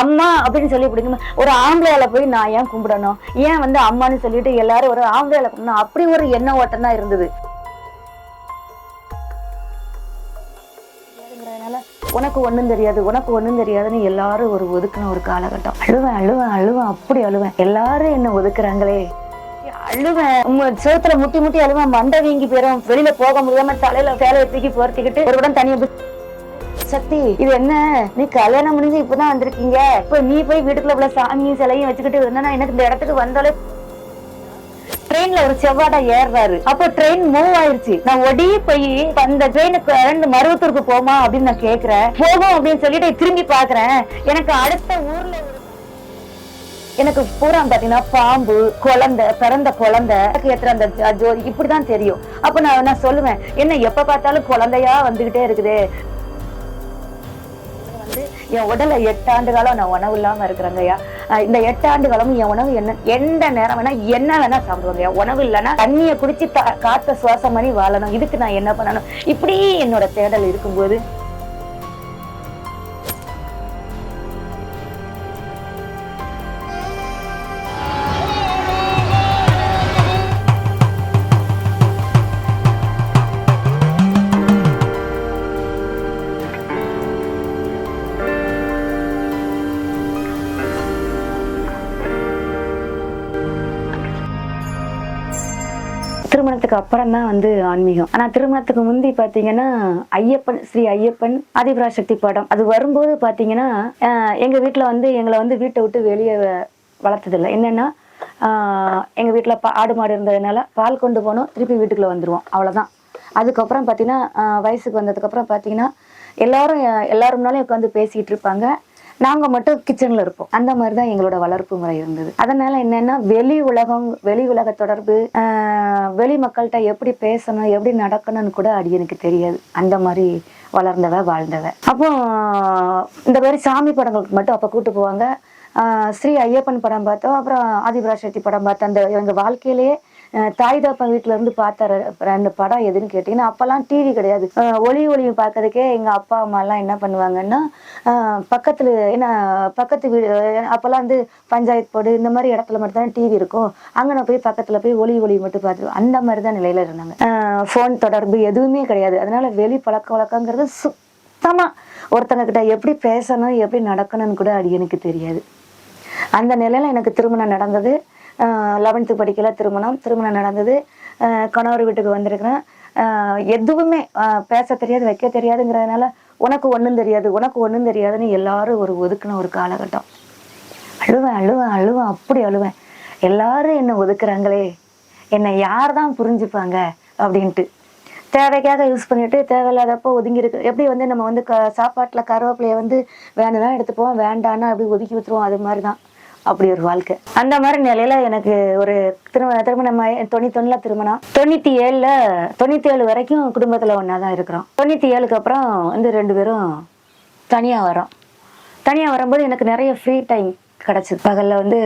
அம்மா அப்படின்னு சொல்லி பிடிக்கும். ஒரு ஆம்பளையால போய் நான் ஏன் கும்பிடணும்? ஏன் வந்து அம்மான்னு சொல்லிட்டு எல்லாரும் ஒரு ஆம்பளையால கும்பிடணும்? அப்படி ஒரு எண்ண ஓட்டம் தான் இருந்தது உனக்கு ஒன்றும் தெரியாது உனக்கு ஒன்றும் தெரியாதுன்னு எல்லாரும் ஒரு ஒதுக்குன ஒரு காலகட்டம். அழுவேன் அழுவேன் அழுவேன் அப்படி அழுவேன். எல்லாரும் என்ன ஒதுக்குறாங்களே. அழுவேன். உங்க சேத்துல முட்டி முட்டி அழுவேன். மண்டை வீங்கி போயிடும் வெளியில போக முடியாம தலையில சேலையை தூக்கி போர்த்திக்கிட்டு ஒரு உடனே தனியா சக்தி இது என்ன? நீ கல்யாணம் முடிஞ்சு இப்பதான் வந்திருக்கீங்க. இப்ப நீ போய் வீட்டுக்குள்ள உள்ள சாமியும் சிலையும் வச்சுக்கிட்டு இருந்தா எனக்கு இந்த இடத்துக்கு வந்தாலே ட்ரெயின்ல ஒரு செவ்வாடா ஏறாரு அப்போ ட்ரெயின் மூவ் ஆயிருச்சு. நான் ஒடி போய் அந்த ட்ரெயினுக்கு ரெண்டு மருவத்தூருக்கு போமா அப்படின்னு நான் கேக்குறேன். போகும் அப்படின்னு சொல்லிட்டு திரும்பி பாக்குறேன் எனக்கு அடுத்த ஊர்ல எனக்கு பூரா பாத்தீங்கன்னா பாம்பு குழந்தை பிறந்த குழந்தை ஏத்துற அந்த ஜோதி இப்படிதான் தெரியும். அப்ப நான் நான் சொல்லுவேன் என்ன எப்ப பார்த்தாலும் குழந்தையா வந்துகிட்டே இருக்குது. என் உடலை எட்டு ஆண்டு காலம் நான் உணவு இல்லாம இருக்கிறேங்கய்யா அஹ் இந்த எட்டு ஆண்டு காலமும் என் உணவு என்ன எந்த நேரம் வேணா என்ன வேணா சாப்பிடுவாங்க உணவு இல்லைன்னா தண்ணியை குடிச்சு தா- காத்த சுவாசம் பண்ணி வாழணும். இதுக்கு நான் என்ன பண்ணணும்? இப்படி என்னோட தேடல் இருக்கும்போது திருமணத்துக்கு அப்புறம் தான் வந்து ஆன்மீகம். ஆனா திருமணத்துக்கு முந்தி பாத்தீங்கன்னா ஐயப்பன் ஸ்ரீ ஐயப்பன் ஆதிபராசக்தி படம். அது வரும்போது பாத்தீங்கன்னா எங்க வீட்டுல வந்து எங்களை வந்து வீட்டை விட்டு வெளியே வளர்த்ததில்லை. என்னன்னா எங்க வீட்டுல பா- ஆடு மாடு இருந்ததுனால பால் கொண்டு போனோம் திருப்பி வீட்டுக்குள்ள வந்துருவோம். அவ்வளவுதான். அதுக்கப்புறம் பாத்தீங்கன்னா வயசுக்கு வந்ததுக்கு அப்புறம் பாத்தீங்கன்னா எல்லாரும் அஹ், உட்காந்து பேசிக்கிட்டு இருப்பாங்க. நாங்க மட்டும் கிச்சன்ல இருப்போம். அந்த மாதிரி தான் எங்களோட வளர்ப்பு முறை இருந்தது. அதனால என்னன்னா வெளி உலகம் வெளி உலக தொடர்பு வெளி மக்கள்கிட்ட எப்படி பேசணும் எப்படி நடக்கணும்னு கூட அடி எனக்கு தெரியாது. அந்த மாதிரி வளர்ந்தவ வாழ்ந்தவ. அப்போ இந்த மாதிரி சாமி படங்களுக்கு மட்டும் அப்ப கூட்டு போவாங்க. ஸ்ரீ ஐயப்பன் படம் பார்த்தோம். அப்புறம் ஆதிபராசக்தி படம் பார்த்தோம். அந்த எங்க வாழ்க்கையிலேயே தாய் தாப்பா வீட்டுல இருந்து பார்த்த ரெ- ரெண்டு படம் எதுன்னு கேட்டீங்கன்னா அப்பெல்லாம் டிவி கிடையாது. ஒளி ஒளி ஒளியும் பார்க்கறதுக்கே எங்க அப்பா அம்மா எல்லாம் என்ன பண்ணுவாங்கன்னா பக்கத்துல ஏன்னா பக்கத்து வீடு அப்பெல்லாம் வந்து பஞ்சாயத்து போர்டு இந்த மாதிரி இடத்துல மட்டும் தான் டிவி இருக்கும். அங்க நான் போய் பக்கத்துல போய் ஒளி ஒளி மட்டும் பார்த்துருவோம் அந்த மாதிரி தான் நிலையில இருந்தாங்க. ஃபோன் தொடர்பு எதுவுமே கிடையாது. அதனால வெளி பழக்க வழக்கங்கிறது சுத்தமா ஒருத்தங்க கிட்ட எப்படி பேசணும் எப்படி நடக்கணும்னு கூட அது எனக்கு தெரியாது. அந்த நிலையில எனக்கு திருமணம் நடந்தது. லெவன்த்து படிக்கல திருமணம். திருமணம் நடந்தது. கணவர் வீட்டுக்கு வந்திருக்கிறேன். எதுவுமே பேச தெரியாது வைக்க தெரியாதுங்கிறதுனால உனக்கு ஒன்றும் தெரியாது உனக்கு ஒன்றும் தெரியாதுன்னு எல்லாரும் ஒரு ஒதுக்குன ஒரு காலகட்டம். அழுவேன் அழுவேன் அழுவேன் அப்படி அழுவேன். எல்லாரும் என்ன ஒதுக்குறாங்களே. என்னை யார் தான் புரிஞ்சுப்பாங்க அப்படின்ட்டு. தேவைக்காக யூஸ் பண்ணிட்டு தேவையில்லாதப்போ ஒதுங்கி இருக்கு எப்படி வந்து நம்ம வந்து க சாப்பாட்டில் கருவேப்பிலையை வந்து வேணும்னா எடுத்துப்போம் வேண்டான்னா அப்படி ஒதுக்கி விட்டுருவோம் அது மாதிரி தான் அப்படி ஒரு வாழ்க்கை. அந்த மாதிரி நிலையில எனக்கு ஒரு திருமண திருமணம் ஆயி- தொண்ணூத்தொன்னுல திருமணம். தொண்ணூத்தி ஏழுல தொண்ணூத்தி ஏழு வரைக்கும் குடும்பத்துல ஒண்ணா தான் இருக்கிறோம். தொண்ணூத்தி ஏழுக்கு அப்புறம் வந்து ரெண்டு பேரும் தனியா வரோம் தனியா வரும்போது எனக்கு நிறைய ஃப்ரீ டைம் கிடைச்சது. பகல்ல வந்து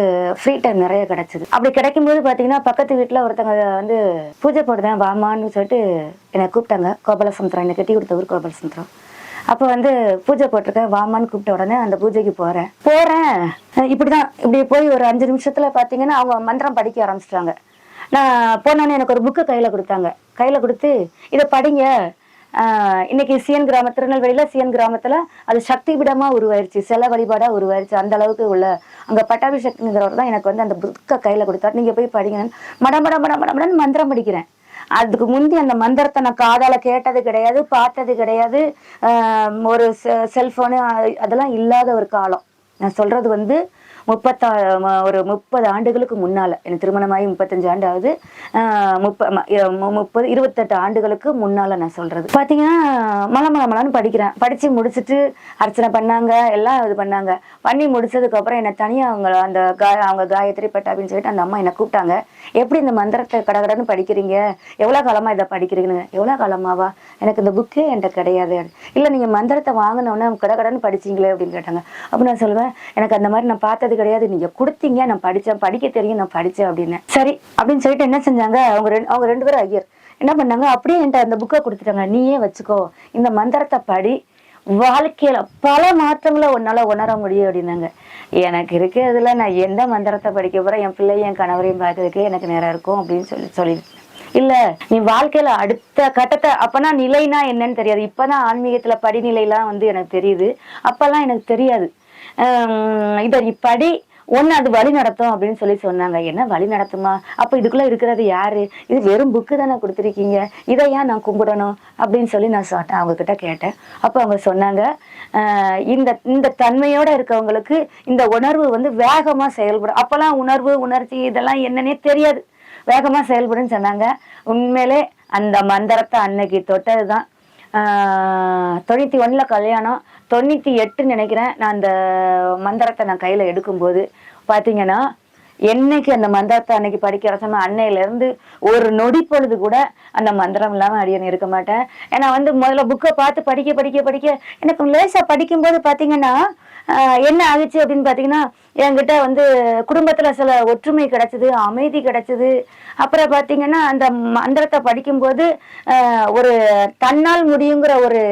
ஃப்ரீ டைம் நிறைய கிடைச்சது. அப்படி கிடைக்கும்போது பாத்தீங்கன்னா பக்கத்து வீட்டுல ஒருத்தங்க வந்து பூஜை போடுதேன் வாமான்னு சொல்லிட்டு என்னை கூப்பிட்டாங்க. கோபாலசமுத்திரம் என்னை கட்டி கொடுத்த ஊர் கோபாலசமுத்திரம். அப்போ வந்து பூஜை போட்டிருக்கேன் வாமான்னு கூப்பிட்ட உடனே அந்த பூஜைக்கு போறேன். போறேன். இப்படிதான் இப்படி போய் ஒரு அஞ்சு நிமிஷத்துல பாத்தீங்கன்னா அவங்க மந்திரம் படிக்க ஆரம்பிச்சிட்டாங்க. நான் போனோடனே எனக்கு ஒரு புக்கு கையில கொடுத்தாங்க. கையில கொடுத்து இதை படிங்க. இன்னைக்கு சிஎன் கிராம திருநெல்வேலியில சிஎன் கிராமத்துல அது சக்தி பீடமா உருவாயிருச்சு. சில வழிபாடா உருவாயிருச்சு. அந்த அளவுக்கு உள்ள அங்க பட்டாபிஷேக்ங்கிறவர் தான் எனக்கு வந்து அந்த புக்கை கையில கொடுத்தாரு. நீங்க போய் படிங்க மடம் மடம் மடம் மட மந்திரம் படிக்கிறேன். அதுக்கு முந்தி அந்த மந்திரத்தை நான் காதால கேட்டது கிடையாது பார்த்தது கிடையாது. ஒரு செல்போனு அதெல்லாம் இல்லாத ஒரு காலம். நான் சொல்றது வந்து முப்பத்தா ஒரு முப்பது ஆண்டுகளுக்கு முன்னால எனக்கு திருமணமாகி முப்பத்தஞ்சு ஆண்டு ஆகுது முப்ப ம- மு- முப்பது இருபத்தெட்டு ஆண்டுகளுக்கு முன்னால நான் சொல்றது. பாத்தீங்கன்னா மலை மல படிக்கிறேன். படிச்சு முடிச்சுட்டு அர்ச்சனை பண்ணாங்க எல்லாம் இது பண்ணாங்க. பண்ணி முடிச்சதுக்கு அப்புறம் என்னை தனியாக அவங்க அந்த கா- அவங்க காயத்ரி பட்டா அப்படின்னு சொல்லிட்டு அந்த அம்மா என்னை கூப்பிட்டாங்க. எப்படி இந்த மந்திரத்தை கடகடன்னு படிக்கிறீங்க? எவ்வளோ காலமாக இதை படிக்கிறீங்கன்னு? எவ்வளோ காலமாவா? எனக்கு இந்த புக்கே என்கிட்ட கிடையாது. இல்லை நீங்கள் மந்திரத்தை வாங்கினோன்னே கடகடன்னு படிச்சீங்களே? அப்படின்னு கேட்டாங்க. அப்போ நான் சொல்லுவேன் எனக்கு அந்த மாதிரி நான் பார்த்தது கிடையாது. நீங்க கொடுத்தீங்க நான் படிச்சேன் படிக்க தெரியும் நான் படிச்சேன் அப்படின்னு. சரி அப்படின்னு சொல்லிட்டு என்ன செஞ்சாங்க? அவங்க ரெண்டு அவங்க ரெண்டு பேரும் ஐயர். என்ன பண்ணாங்க? அப்படியே என்கிட்ட அந்த புக்கை கொடுத்துட்டாங்க. நீயே வச்சுக்கோ. இந்த மந்திரத்தை படி வாழ்க்கையில பல மாற்றங்களை உன்னால உணர முடியும் அப்படின்னாங்க. எனக்கு இருக்கிறதுல நான் எந்த மந்திரத்தை படிக்க போறேன்? என் பிள்ளையும் என் கணவரையும் பார்க்கறதுக்கு எனக்கு நேரம் இருக்கும் அப்படின்னு சொல்லி சொல்லி இல்ல நீ வாழ்க்கையில அடுத்த கட்டத்தை அப்பனா நிலைனா என்னன்னு தெரியாது. இப்பதான் ஆன்மீகத்துல படிநிலைலாம் வந்து எனக்கு தெரியுது. அப்பெல்லாம் எனக்கு தெரியாது. இதை இப்படி ஒன்று அது வழி நடத்தும் அப்படின்னு சொல்லி சொன்னாங்க. என்ன வழி நடத்துமா? அப்போ இதுக்குள்ளே இருக்கிறது யாரு? இது வெறும் புக்கு தானே கொடுத்துருக்கீங்க. இதை ஏன் நான் கும்பிடணும்? அப்படின்னு சொல்லி நான் சொன்னேன் அவங்கக்கிட்ட கேட்டேன். அப்போ அவங்க சொன்னாங்க இந்த இந்த தன்மையோடு இருக்கவங்களுக்கு இந்த உணர்வு வந்து வேகமாக செயல்படும். அப்போல்லாம் உணர்வு உணர்ச்சி இதெல்லாம் என்னன்னே தெரியாது. வேகமாக செயல்படுன்னு சொன்னாங்க. உண்மையிலே அந்த மந்திரத்தை அன்னைக்கு தொட்டது தான் தொண்ணூற்றி ஒன்றில் கல்யாணம். தொண்ணூத்தி எட்டு நினைக்கிறேன் நான் அந்த மந்திரத்தை நான் கையில எடுக்கும்போது பாத்தீங்கன்னா என்னைக்கு அந்த மந்திரத்தை அன்னைக்கு படிக்கிற சமயம் அன்னையில இருந்து ஒரு நொடி பொழுது கூட அந்த மந்திரம் இல்லாம அடியன் இருக்க மாட்டேன். ஏன்னா வந்து முதல்ல புக்கை பார்த்து படிக்க படிக்க படிக்க எனக்கு லேசா படிக்கும்போது பாத்தீங்கன்னா என்ன ஆகுச்சு அப்படின்னு பாத்தீங்கன்னா என்கிட்ட வந்து குடும்பத்துல சில ஒற்றுமை கிடைச்சது அமைதி கிடைச்சது. அப்புறம் பாத்தீங்கன்னா அந்த மந்திரத்தை படிக்கும்போது ஒரு தன்னால் முடியுங்கிற ஒரு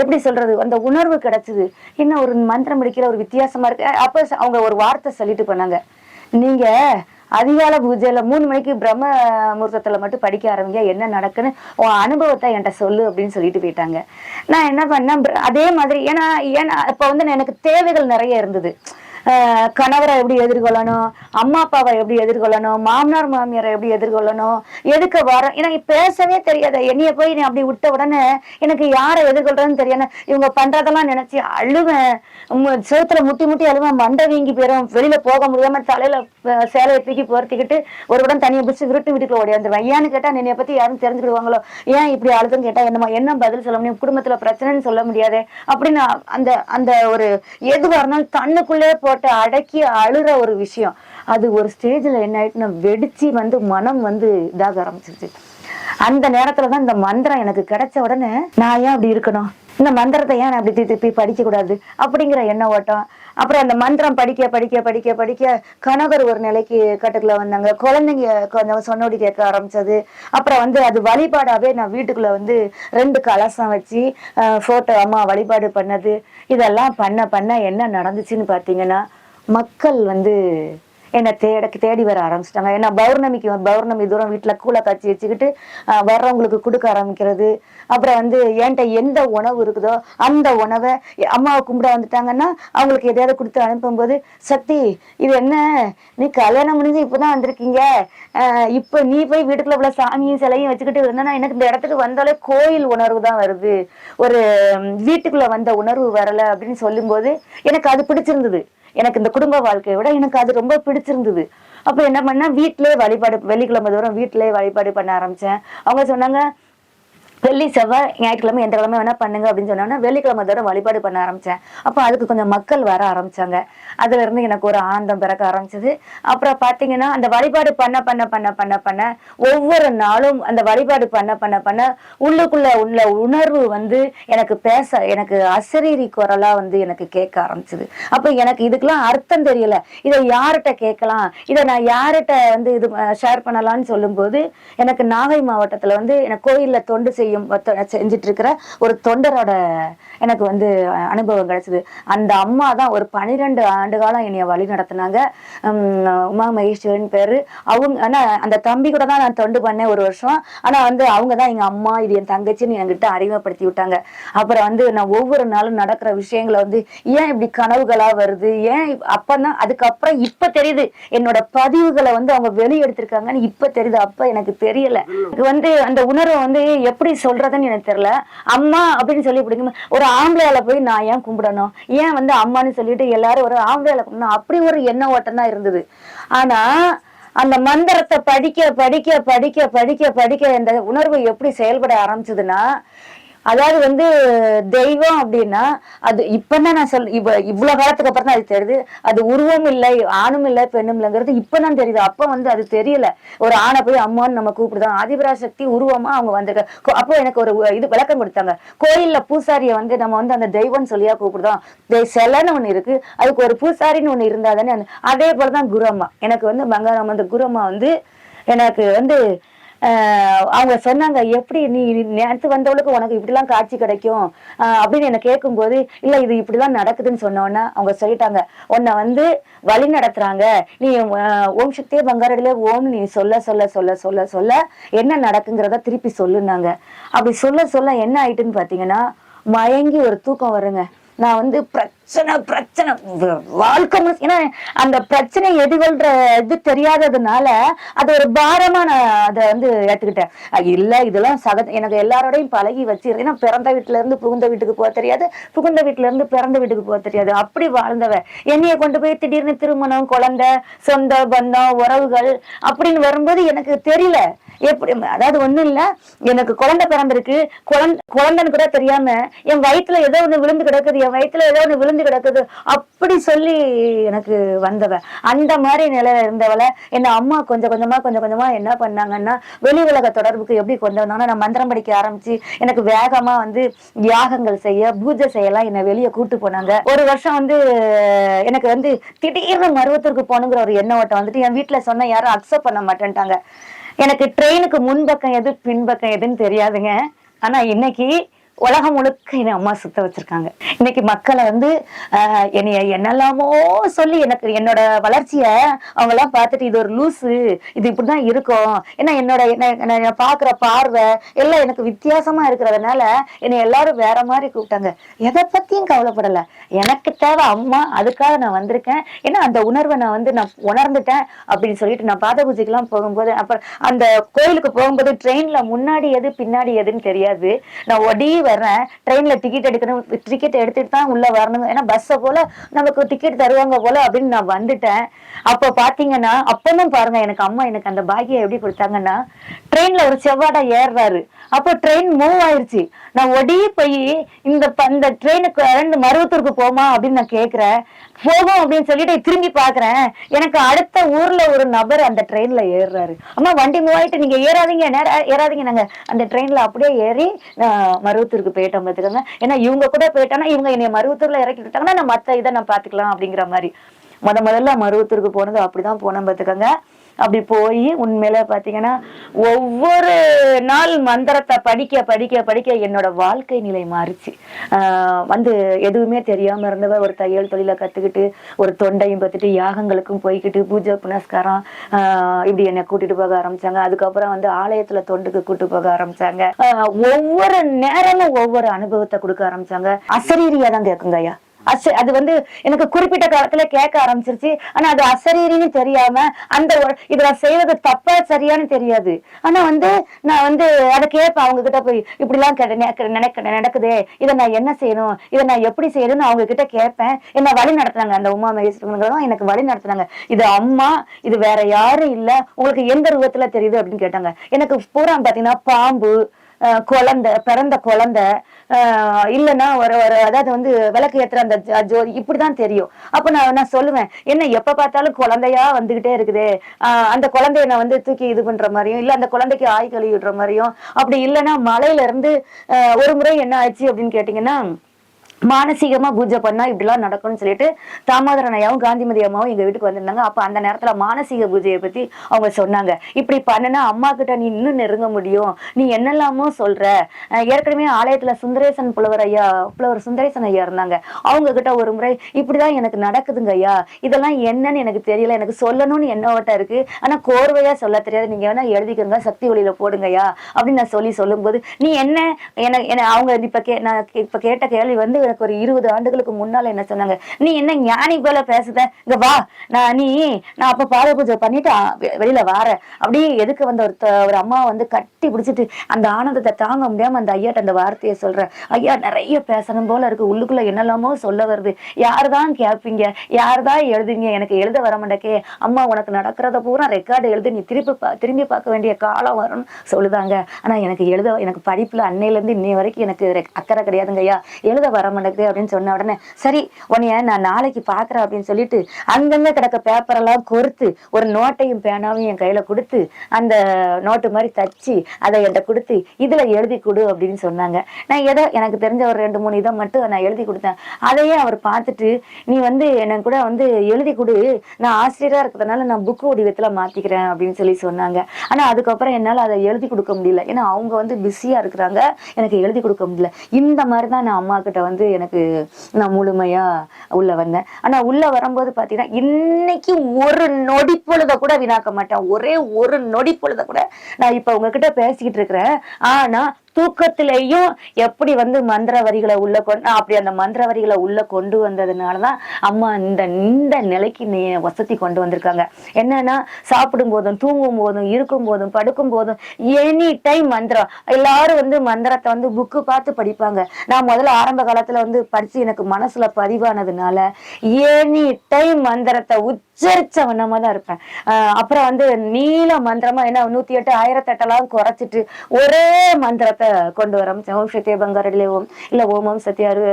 எப்படி சொல்றது? அந்த உணர்வு கிடைச்சது. என்ன ஒரு மந்திரம் அடிக்கிற ஒரு வித்தியாசமா இருக்கு. அப்போ அப்ப அவங்க ஒரு வார்த்தை சொல்லிட்டு பண்ணாங்க நீங்க அதிகால பூஜையில மூணு மணிக்கு பிரம்ம முகூர்த்தத்துல மட்டும் படிக்க ஆரம்பிங்க. என்ன நடக்குன்னு உன் அனுபவத்தை என்கிட்ட சொல்லு அப்படின்னு சொல்லிட்டு போயிட்டாங்க. நான் என்ன பண்ணேன்? அதே மாதிரி ஏன்னா ஏன்னா இப்ப வந்து எனக்கு தேவைகள் நிறைய இருந்தது. கணவரை எப்படி எதிர்கொள்ளணும் அம்மா அப்பாவை எப்படி எதிர்கொள்ளணும் மாமனார் மாமியாரை எப்படி எதிர்கொள்ளணும் எதுக்கு வர எனக்கு பேசவே தெரியாது. என்னைய போய் நீ அப்படி விட்ட உடனே எனக்கு யாரை எதிர்கொள்றதுன்னு தெரியாது இவங்க பண்றதெல்லாம் நினைச்சு அழுவேன். சேத்துல முட்டி முட்டி அழுவேன். மண்டை வீங்கி போயிடும் வெளியில போக முடியாம தலையில சேலையை தூக்கி போர்த்திக்கிட்டு ஒரு உடன் தனியை பிடிச்சி விருட்டு வீட்டுக்குள்ள ஓடியாந்துருவேன். ஏன்னு கேட்டா என்னைய பத்தி யாரும் தெரிஞ்சுக்கிடுவாங்களோ? ஏன் இப்படி அழுதுன்னு கேட்டா என்னமா என்ன பதில் சொல்ல முடியும்? குடும்பத்துல பிரச்சனைன்னு சொல்ல முடியாது. அப்படின்னு அந்த அந்த ஒரு எதுவா இருந்தாலும் தன்னுக்குள்ளே போட்டு அடக்கி அழுற ஒரு விஷயம். அது ஒரு ஸ்டேஜ்ல என்ன ஆயிட்டுன்னா வெடிச்சு வந்து மனம் வந்து இதாக ஆரம்பிச்சிருச்சு. அந்த நேரத்துல தான் இந்த மந்திரம் எனக்கு கிடைச்ச உடனே நான் ஏன் அப்படி இருக்கணும்? இந்த மந்திரத்தை ஏன் நான் அப்படி திருப்பி படிக்க கூடாது? அப்படிங்கிற எண்ண ஓட்டம் அப்புறம் அந்த மந்திரம் படிக்க படிக்க படிக்க படிக்க கணவர் ஒரு நிலைக்கு கட்டுக்குள்ள வந்தாங்க. குழந்தைங்க கொஞ்சம் சொன்னோடி கேட்க ஆரம்பிச்சது. அப்புறம் வந்து அது வழிபாடாவே நான் வீட்டுக்குள்ள வந்து ரெண்டு கலசம் வச்சு போட்டோ அம்மா வழிபாடு பண்ணது. இதெல்லாம் பண்ண பண்ண என்ன நடந்துச்சுன்னு பார்த்தீங்கன்னா மக்கள் வந்து என்னை தேட தேடி வர ஆரம்பிச்சிட்டாங்க. ஏன்னா பௌர்ணமிக்கு பௌர்ணமி தூரம் வீட்டில் கூலை காய்ச்சி வச்சுக்கிட்டு வர்றவங்களுக்கு கொடுக்க ஆரம்பிக்கிறது. அப்புறம் வந்து என்கிட்ட எந்த உணவு இருக்குதோ அந்த உணவை எ- அம்மாவை கும்பிட வந்துட்டாங்கன்னா அவங்களுக்கு எதையாவது கொடுத்து அனுப்பும்போது சக்தி இது என்ன? நீ கல்யாணம் முடிஞ்சு இப்பதான் வந்திருக்கீங்க. ஆஹ், இப்போ நீ போய் வீட்டுக்குள்ள உள்ள சாமியும் சிலையும் வச்சுக்கிட்டு இருந்தேன்னா எனக்கு இந்த இடத்துக்கு வந்தாலே கோயில் உணர்வு தான் வருது. ஒரு வீட்டுக்குள்ள வந்த உணர்வு வரலை அப்படின்னு சொல்லும்போது எனக்கு அது பிடிச்சிருந்தது. எனக்கு இந்த குடும்ப வாழ்க்கையை விட எனக்கு அது ரொம்ப பிடிச்சிருந்தது. அப்போ என்ன பண்ணேன்? வீட்டிலேயே வழிபாடு வெள்ளிக்கிழமை தூரம் வீட்டிலேயே வழிபாடு பண்ண ஆரம்பித்தேன் அவங்க சொன்னாங்க வெள்ளி செவ்வாய் ஞாயிற்றுக்கிழமை எந்த கிழமை வேணா பண்ணுங்க அப்படின்னு சொன்னோன்னா வெள்ளிக்கிழமை தூரம் வழிபாடு பண்ண ஆரம்பிச்சேன். அப்போ அதுக்கு கொஞ்சம் மக்கள் வர ஆரம்பிச்சாங்க. அதுல இருந்து எனக்கு ஒரு ஆனந்தம் பிறக்க ஆரம்பிச்சது. அப்புறம் பாத்தீங்கன்னா அந்த வழிபாடு பண்ண பண்ண பண்ண பண்ண பண்ண ஒவ்வொரு நாளும் அந்த வழிபாடு பண்ண பண்ண பண்ண உள்ளுக்குள்ள உள்ள உணர்வு வந்து எனக்கு பேச எனக்கு அசரீரி குரலா வந்து எனக்கு கேட்க ஆரம்பிச்சது. அப்ப எனக்கு இதுக்கெல்லாம் அர்த்தம் தெரியல. இதை யார்கிட்ட கேட்கலாம்? இதை நான் யார்கிட்ட வந்து இது ஷேர் பண்ணலாம்னு சொல்லும்போது எனக்கு நாகை மாவட்டத்துல வந்து எனக்கு கோயில்ல தொண்டு செய்ய ஒருத்த- செஞ்சுட்டு இருக்கிற ஒரு தொண்டரோட எனக்கு வந்து அனுபவம் கிடைச்சது. அந்த அம்மா தான் ஒரு பனிரெண்டு ஆண்டு காலம் என்னைய வழி நடத்தினாங்க. உமா மகேஸ்வரன் பேரு. அவங்க ஆனா அந்த தம்பி கூட தான் நான் தொண்டு பண்ணேன் ஒரு வருஷம். ஆனா வந்து அவங்க தான் எங்க அம்மா இது என் தங்கச்சின்னு என்கிட்ட அறிமுகப்படுத்தி விட்டாங்க. அப்புறம் வந்து நான் ஒவ்வொரு நாளும் நடக்கிற விஷயங்களை வந்து ஏன் இப்படி கனவுகளா வருது? ஏன் அப்பதான் அதுக்கப்புறம் இப்ப தெரியுது. என்னோட பதிவுகளை வந்து அவங்க வெளியெடுத்திருக்காங்கன்னு இப்ப தெரியுது. அப்ப எனக்கு தெரியல. வந்து அந்த உணர்வை வந்து எப்படி சொல்றதுன்னு எனக்கு தெரியல. அம்மா அப்படின்னு சொல்லி பிடிக்கும் ஒரு ஆம்பளையால போய் நான் ஏன் கும்பிடணும்? ஏன் வந்து அம்மான்னு சொல்லிட்டு எல்லாரும் ஒரு ஆம்பளையால கும்பிடணும்? அப்படி ஒரு எண்ண ஓட்டம் தான் இருந்தது. ஆனா அந்த மந்திரத்தை படிக்க படிக்க படிக்க படிக்க படிக்க இந்த உணர்வு எப்படி செயல்பட ஆரம்பிச்சதுன்னா அதாவது வந்து தெய்வம் அப்படின்னா அது இப்பதான் நான் சொல் இவ இவ்வளவு காலத்துக்கு அப்புறம் தான் அது தெரியுது. அது உருவம் இல்லை ஆணும் இல்லை பெண்ணும் இல்லைங்கிறது இப்பதான் தெரியுது. அப்ப வந்து அது தெரியல. ஒரு ஆணை போய் அம்மான்னு நம்ம கூப்பிடுதான். ஆதிபராசக்தி உருவமா அவங்க வந்திருக்க அப்போ எனக்கு ஒரு இது விளக்கம் கொடுத்தாங்க. கோயில்ல பூசாரியை வந்து நம்ம வந்து அந்த தெய்வம்னு சொல்லியா கூப்பிடுதோம் தெய் சிலைன்னு ஒண்ணு இருக்கு. அதுக்கு ஒரு பூசாரின்னு ஒண்ணு இருந்தா தானே அதே போலதான் குரு அம்மா. எனக்கு வந்து பங்காரம் அந்த குரு அம்மா வந்து எனக்கு வந்து அவங்க சொன்னாங்க எப்படி நீ நேற்று வந்தவளுக்கு உனக்கு இப்படிலாம் காட்சி கிடைக்கும்? அப்படின்னு என்னை கேட்கும்போது இல்லை இது இப்படிலாம் நடக்குதுன்னு சொன்னோன்னா அவங்க சொல்லிட்டாங்க. உன்னை வந்து வழி நடத்துறாங்க. நீ ஓம் சக்தியே பங்காரடியில ஓம் நீ சொல்ல சொல்ல சொல்ல சொல்ல சொல்ல என்ன நடக்குங்கிறத திருப்பி சொல்லுனாங்க அப்படி சொல்ல சொல்ல என்ன ஆயிட்டுன்னு பார்த்தீங்கன்னா மயங்கி ஒரு தூக்கம் வருங்க. நான் வந்து பிரச்சனை பிரச்சனை. வாழ்க்கை ஏன்னா அந்த பிரச்சனை எதிர்கொள்ற இது தெரியாததுனால அது ஒரு பாரமா நான் அதை வந்து ஏத்துக்கிட்டேன். இல்ல இதெல்லாம் சக எனக்கு எல்லாரோடையும் பழகி வச்சு ஏன்னா பிறந்த வீட்டுல இருந்து புகுந்த வீட்டுக்கு போக தெரியாது. புகுந்த வீட்டுல இருந்து பிறந்த வீட்டுக்கு போக தெரியாது. அப்படி வாழ்ந்தவ என்னைய கொண்டு போய் திடீர்னு திருமணம் குழந்தை சொந்த பந்தம் உறவுகள் அப்படின்னு வரும்போது எனக்கு தெரியல. எப்படி அதாவது ஒண்ணும் இல்ல. எனக்கு குழந்தை பிறந்திருக்கு. குழந்தை குழந்தைன்னு கூட தெரியாம என் வயித்துல ஏதோ ஒண்ணு விழுந்து கிடக்குது என் வயித்துல ஏதோ ஒண்ணு விழுந்து கிடக்குது அப்படி சொல்லி எனக்கு வந்தவ. அந்த மாதிரி நிலையில இருந்தவளை என்ன அம்மா கொஞ்சம் கொஞ்சமா கொஞ்சம் கொஞ்சமா என்ன பண்ணாங்கன்னா வெளி உலக தொடர்புக்கு எப்படி கொண்டு வந்தாங்கன்னா நான் மந்திரம் படிக்க ஆரம்பிச்சு எனக்கு வேகமா வந்து யாகங்கள் செய்ய பூஜை செய்யலாம் என்னை வெளியே கூட்டு போனாங்க. ஒரு வருஷம் வந்து எனக்கு வந்து திடீர்னு மருவத்தூருக்கு போகணுங்கிற ஒரு எண்ண ஓட்டம் வந்துட்டு என் வீட்டுல சொன்ன யாரும் அக்செப்ட் பண்ண மாட்டேன்ட்டாங்க. எனக்கு ட்ரெயினுக்கு முன்பக்கம் எது பின்பக்கம் எதுன்னு தெரியாதுங்க. ஆனா இன்னைக்கு உலகம் முழுக்க என்னை அம்மா சுத்த வச்சிருக்காங்க. இன்னைக்கு மக்களை வந்து ஆஹ், என்னைய என்னெல்லாமோ சொல்லி எனக்கு என்னோட வளர்ச்சிய அவங்கெல்லாம் பார்த்துட்டு இது ஒரு லூசு இது இப்படிதான் இருக்கும். ஏன்னா என்னோட என்ன என்ன- பாக்குற பார்வை எல்லாம் எனக்கு வித்தியாசமா இருக்கிறதுனால என்னை எல்லாரும் வேற மாதிரி கூப்பிட்டாங்க. எதை பத்தியும் கவலைப்படல. எனக்கு தேவை அம்மா அதுக்காக நான் வந்திருக்கேன். ஏன்னா அந்த உணர்வை நான் வந்து நான் உணர்ந்துட்டேன் அப்படின்னு சொல்லிட்டு நான் பாத பூஜைக்கெல்லாம் போகும்போது அப்புறம் அந்த கோயிலுக்கு போகும்போது ட்ரெயின்ல முன்னாடி எது பின்னாடி எதுன்னு தெரியாது. நான் ஒடி வர்றேன். ட்ரெயின்ல டிக்கெட் எடுக்கணும் டிக்கெட் எடுத்துட்டு தான் உள்ள வரணும். ஏன்னா பஸ்ஸை போல நமக்கு டிக்கெட் தருவாங்க போல அப்படின்னு நான் வந்துட்டேன். அப்போ பாத்தீங்கன்னா அப்பவும் பாருங்க எனக்கு அம்மா எனக்கு அந்த பாக்கியம் எப்படி கொடுத்தாங்கன்னா ட்ரெயின்ல ஒரு செவ்வாடா ஏறுறாரு. அப்போ ட்ரெயின் மூவ் ஆயிருச்சு. நான் ஒடியே போய் இந்த இந்த ட்ரெயினுக்கு ரெண்டு மருவத்தூருக்கு போமா அப்படின்னு நான் கேக்குறேன். போகும் அப்படின்னு சொல்லிட்டு திரும்பி பாக்குறேன். எனக்கு அடுத்த ஊர்ல ஒரு நபர் அந்த ட்ரெயின்ல ஏறுறாரு. அம்மா வண்டி மூவ் ஆயிட்டு நீங்க ஏறாதீங்க நேரம் ஏறாதீங்க. நாங்க அந்த ட்ரெயின்ல அப்படியே ஏறி நான் மருவத்தூருக்கு போயிட்டோம் பார்த்துக்கோங்க ஏன்னா இவங்க கூட போயிட்டாங்கன்னா இவங்க என்னை மருவத்தூர்ல இறக்கி விட்டாங்கன்னா நான் மத்த இதை நான் பாத்துக்கலாம் அப்படிங்கிற மாதிரி. முத முதல்ல மருவத்தூருக்கு போனது அப்படிதான் போனோம் பார்த்துக்கோங்க அப்படி போய் உண்மையில பாத்தீங்கன்னா ஒவ்வொரு நாள் மந்திரத்தை படிக்க படிக்க படிக்க என்னோட வாழ்க்கை நிலை மாறுச்சு. ஆஹ் வந்து எதுவுமே தெரியாம இருந்தவ ஒரு தையல் தொழிலை கத்துக்கிட்டு ஒரு தொண்டையும் பத்துட்டு யாகங்களுக்கும் போய்கிட்டு பூஜை புனஸ்காரம் ஆஹ் இப்படி என்னை கூட்டிட்டு போக ஆரம்பிச்சாங்க. அதுக்கப்புறம் வந்து ஆலயத்துல தொண்டுக்கு கூட்டு போக ஆரம்பிச்சாங்க. ஒவ்வொரு நேரமும் ஒவ்வொரு அனுபவத்தை கொடுக்க ஆரம்பிச்சாங்க. அசரீரியா தான் கேக்குங்க ஐயா. அச அது வந்து எனக்கு குறிப்பிட்ட காலத்துல கேட்க ஆரம்பிச்சிருச்சு. ஆனா அது அசரீரின்னு தெரியாம அந்த ஒரு- நான் செய்வது தப்பா சரியான்னு தெரியாது. ஆனா வந்து நான் வந்து அதை கேட்பேன். அவங்க கிட்ட போய் இப்படி எல்லாம் நினைக்க நடக்குதே. இதை நான் என்ன செய்யணும்? இதை நான் எப்படி செய்யணும்னு அவங்க கிட்ட கேட்பேன். என்ன வழி நடத்துனாங்க. அந்த உமா மகேஸ்வரங்களும் எனக்கு வழி நடத்துனாங்க. இது அம்மா இது வேற யாரும் இல்ல. உங்களுக்கு எந்த ரூபத்துல தெரியுது? அப்படின்னு கேட்டாங்க. எனக்கு பூரா பாத்தீங்கன்னா பாம்பு குழந்தை பிறந்த குழந்தை ஆஹ் இல்லைன்னா ஒரு ஒரு அதாவது வந்து விளக்கு ஏத்துற அந்த ஜோ இப்படிதான் தெரியும். அப்ப நான் நான் சொல்லுவேன் என்ன எப்ப பார்த்தாலும் குழந்தையா வந்துகிட்டே இருக்குது. ஆஹ் அந்த குழந்தைய நான் வந்து தூக்கி இது பண்ற மாதிரியும் இல்ல அந்த குழந்தைக்கு ஆய் கழுவி விடுற மாதிரியும் அப்படி இல்லைன்னா மலையில இருந்து ஒரு முறை என்ன ஆச்சு அப்படின்னு கேட்டீங்கன்னா மானசீகமா பூஜை பண்ணா இப்படிலாம் நடக்கும்னு சொல்லிட்டு தாமோதரன் ஐயாவும் காந்திமதி அம்மாவும் எங்க வீட்டுக்கு வந்திருந்தாங்க. அப்ப அந்த நேரத்துல மானசீக பூஜையை பத்தி அவங்க சொன்னாங்க. இப்படி பண்ணுனா அம்மா கிட்ட நீ இன்னும் நெருங்க முடியும். நீ என்னெல்லாமோ சொல்ற. ஏற்கனவே ஆலயத்துல சுந்தரேசன் புலவர் ஐயா புலவர் சுந்தரேசன் ஐயா இருந்தாங்க. அவங்க கிட்ட ஒரு முறை இப்படிதான் எனக்கு நடக்குதுங்க ஐயா. இதெல்லாம் என்னன்னு எனக்கு தெரியல. எனக்கு சொல்லணும்னு என்னவட்ட இருக்கு. ஆனா கோர்வையா சொல்ல தெரியாது. நீங்க வேணா எழுதிக்கோங்க. சக்தி ஒளியில போடுங்கய்யா அப்படின்னு நான் சொல்லி சொல்லும்போது நீ என்ன? எனக்கு என்ன அவங்க இப்ப கே நான் இப்ப கேட்ட கேள்வி வந்து எனக்கு ஒரு இருபது ஆண்டுகளுக்கு முன்னால என்ன சொன்னாங்க? நீ என்ன ஞானி போல பேசுத? இங்க வா. நான் நீ நான் அப்ப பாத பூஜை பண்ணிட்டு வெளியில வாரேன் அப்படியே எதுக்கு வந்த ஒரு ஒரு அம்மா வந்து கட்டி பிடிச்சிட்டு அந்த ஆனந்தத்தை தாங்க முடியாம அந்த ஐயாட்ட அந்த வார்த்தையை சொல்றேன் ஐயா நிறைய பேசணும் போல இருக்கு. உள்ளுக்குள்ள என்னெல்லாமோ சொல்ல வருது. யாருதான் கேட்பீங்க யாருதான் எழுதுவீங்க? எனக்கு எழுத வர மாட்டேக்கே. அம்மா உனக்கு நடக்கிறத பூரா ரெக்கார்டு எழுதி நீ திருப்பி பா- திரும்பி பார்க்க வேண்டிய காலம் வரும்னு சொல்லுதாங்க. ஆனா எனக்கு எழுத எனக்கு படிப்புல அன்னையில இருந்து இன்னை வரைக்கும் எனக்கு அக்கறை கிடையாதுங்க ஐயா எழுத வர நடக்குது அப்படின்னு சொன்ன உடனே சரி உன்னைய நான் நாளைக்கு பாக்குறேன் அப்படின்னு சொல்லிட்டு அங்கங்க கிடக்க பேப்பர் எல்லாம் கொறுத்து ஒரு நோட்டையும் பேனாவையும் என் கையில கொடுத்து அந்த நோட்டு மாதிரி தச்சு அதை என்கிட்ட கொடுத்து இதுல எழுதி கொடு அப்படின்னு சொன்னாங்க. நான் ஏதோ எனக்கு தெரிஞ்ச ஒரு ரெண்டு மூணு இதை மட்டும் நான் எழுதி கொடுத்தேன். அதையே அவர் பார்த்துட்டு நீ வந்து எனக்கு கூட வந்து எழுதி கொடு. நான் ஆசிரியரா இருக்கிறதுனால நான் புக்கு வடிவத்துல மாத்திக்கிறேன் அப்படின்னு சொல்லி சொன்னாங்க. ஆனா அதுக்கப்புறம் என்னால அதை எழுதி கொடுக்க முடியல. ஏன்னா அவங்க வந்து பிஸியா இருக்கிறாங்க. எனக்கு எழுதி கொடுக்க முடியல. இந்த மாதிரி தான் நான் அம்மா கிட்ட வந்து எனக்கு நான் முழுமையா உள்ள வந்தேன். ஆனா உள்ள வரும்போது பாத்தீங்கன்னா இன்னைக்கு ஒரு நொடி பொழுத கூட வீணாக்க மாட்டேன். ஒரே ஒரு நொடி பொழுத கூட நான் இப்ப உங்ககிட்ட பேசிக்கிட்டு இருக்கிறேன். ஆனா தூக்கத்திலையும் எப்படி வந்து மந்திர வரிகளை உள்ள கொண்டு அப்படி அந்த மந்திர வரிகளை உள்ள கொண்டு வந்ததுனாலதான் அம்மா இந்த இந்த நிலைக்கு வசதி கொண்டு வந்திருக்காங்க. என்னன்னா சாப்பிடும் போதும் தூங்கும் போதும் இருக்கும் போதும் படுக்கும் போதும் எனி டைம் மந்திரம். எல்லாரும் வந்து மந்திரத்தை வந்து புக்கு பார்த்து படிப்பாங்க. நான் முதல்ல ஆரம்ப காலத்துல வந்து படிச்சு எனக்கு மனசுல பதிவானதுனால எனி டைம் மந்திரத்தை உச்சரிச்ச வண்ணமா தான் இருப்பேன். ஆஹ் அப்புறம் வந்து நீல மந்திரமா என்ன நூத்தி எட்டு ஆயிரத்தெட்டெல்லாம் குறைச்சிட்டு ஒரே மந்திரத்தை கொண்டு வரோம் ஓம் சத்ய பங்காரடிலே ஓம் இல்ல ஓம் சத்யாரு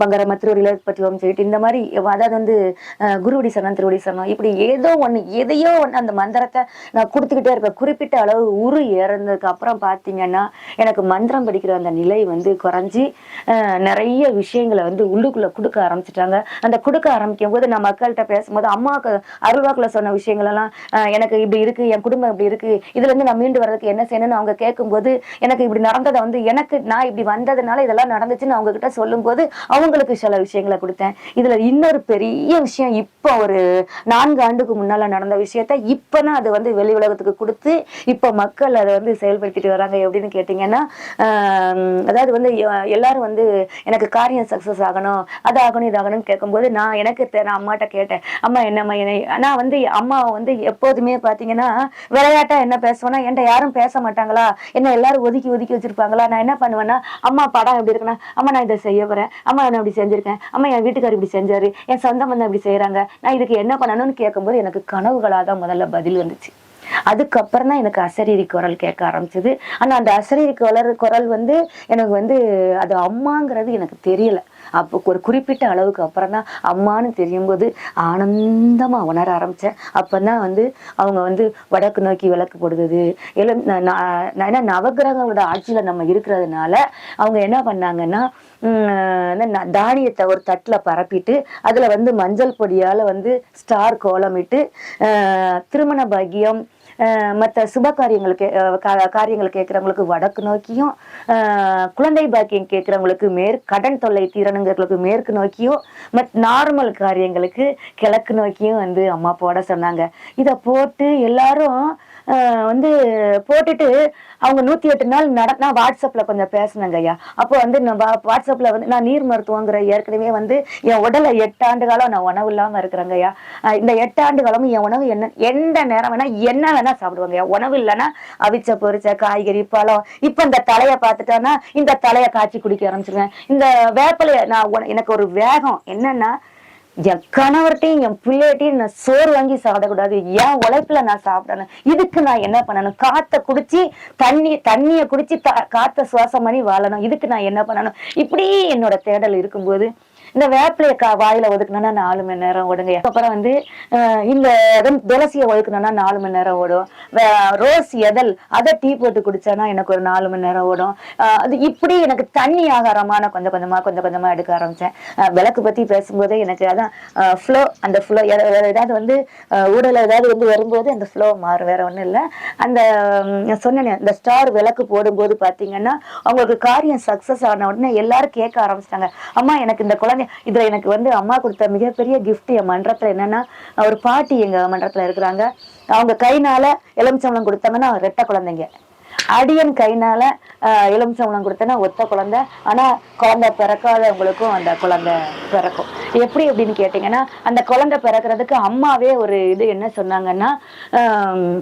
பங்கார மத்திரூரில் பற்றி ஓம் சொல்லிட்டு இந்த மாதிரி அதாவது வந்து குருவடி சரணம் திருவடி சரணம் இப்படி ஏதோ ஒண்ணு எதையோ ஒண்ணு அந்த மந்திரத்தை நான் கொடுத்துக்கிட்டே இருப்பேன் குறிப்பிட்ட அளவு உரு இறந்ததுக்கு அப்புறம் பாத்தீங்கன்னா எனக்கு மந்திரம் படிக்கிற அந்த நிலை வந்து குறைஞ்சி நிறைய விஷயங்களை வந்து உள்ளுக்குள்ள கொடுக்க ஆரம்பிச்சிட்டாங்க அந்த கொடுக்க ஆரம்பிக்கும் போது நான் மக்கள்கிட்ட பேசும்போது அம்மாவுக்கு அருள்வாக்குல சொன்ன விஷயங்கள் எல்லாம் எனக்கு இப்படி இருக்கு என் குடும்பம் இப்படி இருக்கு இதுல இருந்து நான் மீண்டு வர்றதுக்கு என்ன செய்யணும்னு அவங்க கேட்கும்போது எனக்கு இப்படி நடந்ததை வந்து எனக்கு நான் இப்படி வந்ததுனால இதெல்லாம் நடந்துச்சுன்னு அவங்க கிட்ட சொல்லும்போது அவங்களுக்கு சில விஷயங்களை கொடுத்தேன். இதுல இன்னொரு பெரிய விஷயம் இப்போ ஒரு நான்கு ஆண்டுக்கு முன்னால நடந்த விஷயத்த இப்பதான் அது வந்து வெளி உலகத்துக்கு கொடுத்து இப்போ மக்கள் அதை வந்து செயல்படுத்திட்டு வராங்க. எப்படின்னு கேட்டீங்கன்னா அதாவது வந்து எல்லாரும் வந்து எனக்கு காரியம் சக்சஸ் ஆகணும் அது ஆகணும் இதாகணும்னு கேட்கும்போது நான் எனக்கு தெ- நான் அம்மாட்ட கேட்டேன். அம்மா என்னம்மா என்னை நான் வந்து அம்மாவை வந்து எப்போதுமே பாத்தீங்கன்னா விளையாட்டா என்ன பேசுவேன்னா என்கிட்ட யாரும் பேச மாட்டாங்களா? என்ன எல்லாரும் ஒதுக்கி ஒதுக்கி வச்சிருப்பாங்களா? நான் என்ன பண்ணுவேன்னா அம்மா படம் எப்படி இருக்குன்னா அம்மா நான் இதை செய்ய போறேன். அம்மா நான் இப்படி செஞ்சிருக்கேன். அம்மா என் வீட்டுக்காரர் இப்படி செஞ்சாரு. என் சொந்த பந்தம் இப்படி செய்யறாங்க நான் இதுக்கு என்ன பண்ணணும்னு கேட்கும்போது எனக்கு கனவுகளாக தான் முதல்ல பதில் வந்துச்சு. அதுக்கப்புறம் தான் எனக்கு அசரீரி குரல் கேட்க ஆரம்பிச்சது. ஆனா அந்த அசரீரி குரல் குரல் வந்து எனக்கு வந்து அது அம்மாங்கிறது எனக்கு தெரியல. அப்போ ஒரு குறிப்பிட்ட அளவுக்கு அப்புறம் தான் அம்மான்னு தெரியும் போது உணர உணர அப்போ தான் வந்து அவங்க வந்து வடக்கு நோக்கி விளக்கு போடுறது எல்லாம் ஏன்னா நவகிரகங்களோட ஆட்சியில் நம்ம இருக்கிறதுனால அவங்க என்ன பண்ணாங்கன்னா தானியத்தை ஒரு தட்டில் பரப்பிட்டு அதில் வந்து மஞ்சள் பொடியால் வந்து ஸ்டார் கோலமிட்டு திருமண பாக்கியம் மற்ற சுப காரியங்களுக்கு காரியங்கள் கேட்கறவங்களுக்கு வடக்கு நோக்கியும் குழந்தை பாக்கியம் கேட்கறவங்களுக்கு மேற் கடன் தொல்லை தீரணுங்கிறவங்களுக்கு மேற்கு நோக்கியும் மத் நார்மல் காரியங்களுக்கு கிழக்கு நோக்கியும் வந்து அம்மா போட சொன்னாங்க. இதை போட்டு எல்லாரும் வந்து போட்டுட்டு அவங்க நூத்தி எட்டு நாள் நட நான் வாட்ஸ்அப்ல கொஞ்சம் பேசினேங்க ஐயா. அப்போ வந்து நான் வாட்ஸ்அப்பில் வாட்ஸ்அப்ல வந்து நான் நீர் மருத்துவங்கிற ஏற்கனவே வந்து என் உடலை எட்டு ஆண்டு காலம் நான் உணவு இல்லாம இருக்கிறேங்க ஐயா. இந்த எட்டு ஆண்டு காலமும் என் உணவு என்ன எந்த நேரம் வேணா என்ன வேணா சாப்பிடுவாங்க ஐயா. உணவு இல்லைன்னா அவிச்ச பொரிச்ச காய்கறி பழம். இப்ப இந்த தலையை பார்த்துட்டேன்னா இந்த தலையை காய்ச்சி குடிக்க ஆரம்பிச்சிருவேன். இந்த வேப்பிலைய நான் எனக்கு ஒரு வேகம் என்னன்னா என் கணவர்கிட்டையும் என் பிள்ளைகிட்டையும் நான் சோறு வாங்கி சாப்பிடக்கூடாது. என் உழைப்புல நான் சாப்பிடணும். இதுக்கு நான் என்ன பண்ணணும்? காத்த குடிச்சு தண்ணி தண்ணிய குடிச்சு தா- காத்த சுவாசம் பண்ணி வாழணும். இதுக்கு நான் என்ன பண்ணணும்? இப்படி என்னோட தேடல் இருக்கும்போது இந்த வேப்பிலைய கா வாயில ஒதுக்கணும்னா நாலு மணி நேரம் ஓடுங்க. அப்புறம் வந்து இந்த துளசியை ஒதுக்கணும்னா நாலு மணி நேரம் ஓடும். ரோஸ் எதல் அதை டீ போட்டு குடிச்சானா எனக்கு ஒரு நாலு மணி நேரம் ஓடும். அது இப்படி எனக்கு தண்ணி ஆகாரமா நான் கொஞ்சம் கொஞ்சமா கொஞ்சம் கொஞ்சமா எடுக்க ஆரம்பிச்சேன். விளக்கு பத்தி பேசும்போதே எனக்கு அதான் ஃப்ளோ அந்த ஃப்ளோ ஏதாவது வந்து உடல ஊடல ஏதாவது வந்து வரும்போது அந்த ஃப்ளோ மாறும். வேற ஒண்ணும் இல்லை. அந்த சொன்னேன் சொன்னேனே ஸ்டார் விளக்கு போடும்போது பாத்தீங்கன்னா அவங்களுக்கு காரியம் சக்சஸ் ஆன உடனே எல்லாரும் கேட்க ஆரம்பிச்சிட்டாங்க. அம்மா எனக்கு இந்த குழந்தை இதுல எனக்கு வந்து அம்மா கொடுத்த மிகப்பெரிய கிஃப்ட் என் மன்றத்துல என்னன்னா ஒரு பாட்டி எங்க மன்றத்துல இருக்கிறாங்க. அவங்க கைனால எலுமிச்சம்பளம் கொடுத்தாங்கன்னா ரெட்டை குழந்தைங்க. அடியன் கைனால ஆஹ், எலுமிச்சம்பழம் கொடுத்தேன்னா ஒத்த குழந்தை. ஆனா குழந்தை பிறக்காதவங்களுக்கும் அந்த குழந்தை பிறக்கும். எப்படி அப்படின்னு கேட்டீங்கன்னா அந்த குழந்தை பிறக்கிறதுக்கு அம்மாவே ஒரு இது என்ன சொன்னாங்கன்னா ஆஹ்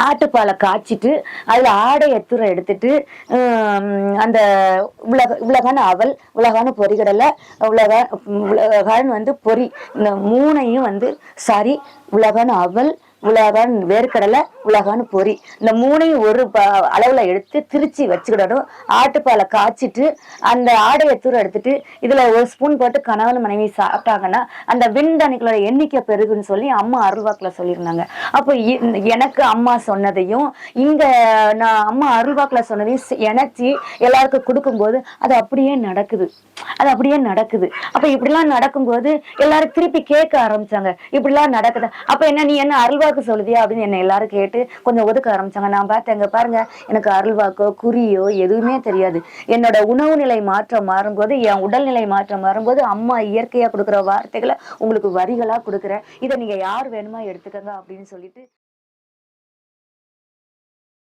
ஆட்டுப்பாலை காய்ச்சிட்டு அதுல ஆடை எத்துற எடுத்துட்டு அந்த உலக உலகான அவல் உலகான பொறிகடலை உலக உலகான் வந்து பொறி இந்த மூணையும் வந்து சாரி உலகான அவல் உலகான் வேர்க்கடலை உலகான்னு பொறி. இந்த மூணையும் ஒரு அளவில் அளவுல எடுத்து திருச்சி வச்சுக்கிடணும். ஆட்டுப்பாலை காய்ச்சிட்டு அந்த ஆடையை தூர எடுத்துட்டு இதுல ஒரு ஸ்பூன் போட்டு கணவன் மனைவி சாப்பிட்டாங்கன்னா அந்த விண்தணிகளோட எண்ணிக்கை பெருகுன்னு சொல்லி அம்மா அருள்வாக்குல சொல்லியிருந்தாங்க. அப்போ எனக்கு அம்மா சொன்னதையும் இங்கே நான் அம்மா அருள்வாக்குல சொன்னதையும் இணைச்சி எல்லாருக்கும் கொடுக்கும்போது அது அப்படியே நடக்குது. அது அப்படியே நடக்குது. அப்ப இப்படிலாம் நடக்கும்போது எல்லாரும் திருப்பி கேட்க ஆரம்பிச்சாங்க. இப்படிலாம் நடக்குது. அப்ப என்ன நீ என்ன அருள்வாக்கு சொல்லுதியா அப்படின்னு என்ன எல்லாரும் கேட்டு கொஞ்சம் ஒதுக்க ஆரம்பிச்சாங்க. நான் பார்த்தேன் பாருங்க எனக்கு அருள்வாக்கோ குறியோ எதுவுமே தெரியாது. என்னோட உணவு நிலை மாற்றம் மாறும்போது என் உடல்நிலை மாற்றம் மாறும்போது அம்மா இயற்கையா கொடுக்குற வார்த்தைகளை உங்களுக்கு வரிகளா கொடுக்குறேன். இதை நீங்க யார் வேணுமா எடுத்துக்கங்க அப்படின்னு சொல்லிட்டு